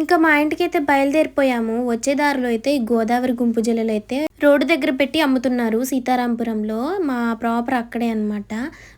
ఇంకా మా ఇంటికి అయితే బయలుదేరిపోయాము. వచ్చే దారిలో అయితే ఈ గోదావరి గుంపు జల్లలు అయితే రోడ్డు దగ్గర పెట్టి అమ్ముతున్నారు సీతారాంపురంలో. మా ప్రాపర్ అక్కడే అనమాట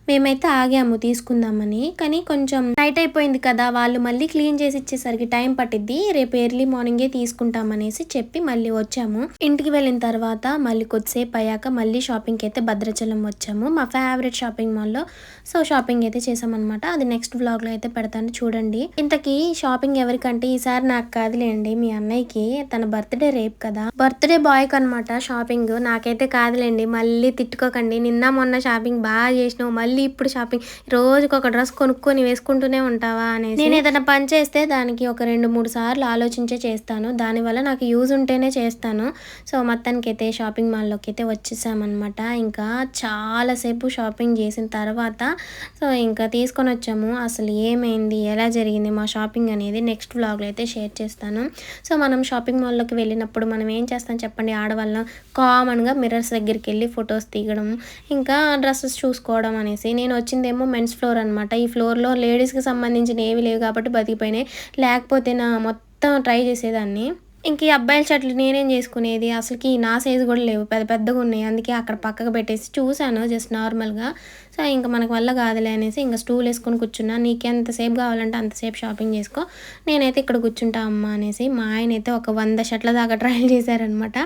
మేమైతే ఆగాము తీసుకుందామని. కానీ కొంచెం నైట్ అయిపోయింది కదా వాళ్ళు మళ్ళీ క్లీన్ చేసి ఇచ్చేసరికి టైం పట్టిద్ది. రేపు ఎర్లీ మార్నింగే తీసుకుంటామనేసి చెప్పి మళ్ళీ వచ్చాము. ఇంటికి వెళ్ళిన తర్వాత మళ్ళీ కొద్దిసేపు అయ్యాక మళ్ళీ షాపింగ్కి అయితే భద్రాచలం వచ్చాము. మా ఫేవరెట్ షాపింగ్ మాల్లో సో షాపింగ్ అయితే చేసామన్నమాట. అది నెక్స్ట్ వ్లాగ్లో అయితే పెడతాను. చూడండి. ఇంతకీ షాపింగ్ ఎవరికంటే ఈసారి నాకు కాదులేండి మీ అన్నయ్యకి. తన బర్త్డే రేపు కదా. బర్త్డే బాయ్కి అనమాట షాపింగ్. నాకైతే కాదులేండి మళ్ళీ తిట్టుకోకండి. నిన్న మొన్న షాపింగ్ బాగా చేసినావు మళ్ళీ ఇప్పుడు షాపింగ్. రోజుకి ఒక డ్రెస్ కొనుక్కొని వేసుకుంటూనే ఉంటావా అనేసి. నేను ఏదైనా పని చేస్తే దానికి ఒక రెండు మూడు సార్లు ఆలోచించే చేస్తాను. దానివల్ల నాకు యూజ్ ఉంటేనే చేస్తాను. సో మొత్తానికి అయితే షాపింగ్ మాల్లోకి అయితే వచ్చేసామన్నమాట. ఇంకా చాలాసేపు షాపింగ్ చేసిన తర్వాత సో ఇంకా తీసుకొని వచ్చాము. అసలు ఏమైంది ఎలా జరిగింది మా షాపింగ్ అనేది నెక్స్ట్ వ్లాగ్లో అయితే షేర్ చేస్తాను. సో మనం షాపింగ్ మాల్లోకి వెళ్ళినప్పుడు మనం ఏం చేస్తాం చెప్పండి? ఆడవాళ్ళం కామన్గా మిర్రర్స్ దగ్గరికి వెళ్ళి ఫొటోస్ తీయడం ఇంకా డ్రెస్సెస్ చూసుకోవడం అనేసి. నేను వచ్చిందేమో మెన్స్ ఫ్లోర్ అనమాట ఈ ఫ్లోర్లో లేడీస్కి సంబంధించిన ఏవి లేవు కాబట్టి బతికిపోయినాయి. లేకపోతే నా మొత్తం ట్రై చేసేదాన్ని. ఇంక ఈ అబ్బాయిల షర్ట్లు నేనేం చేసుకునేది? అసలుకి నా సైజు కూడా లేవు. పెద్ద పెద్దగా ఉన్నాయి. అందుకే అక్కడ పక్కకు పెట్టేసి చూశాను జస్ట్ నార్మల్గా. సో ఇంకా మనకు వల్ల కాదులే అనేసి ఇంకా స్టూల్ వేసుకొని కూర్చున్నా. నీకు ఎంతసేపు కావాలంటే అంతసేపు షాపింగ్ చేసుకో. నేనైతే ఇక్కడ కూర్చుంటా అమ్మ అనేసి మా ఆయన అయితే ఒక వంద షర్ట్ల దాకా ట్రయల్ చేశారనమాట.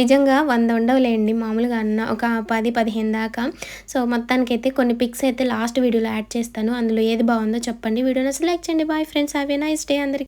నిజంగా వంద ఉండవులేండి. మామూలుగా అన్న ఒక పది పదిహేను దాకా. సో మొత్తానికి అయితే కొన్ని పిక్స్ అయితే లాస్ట్ వీడియోలో యాడ్ చేస్తాను. అందులో ఏది బాగుందో చెప్పండి. వీడియోని అసలు లైక్ చేయండి. Bye friends. Have a nice day అందరికి.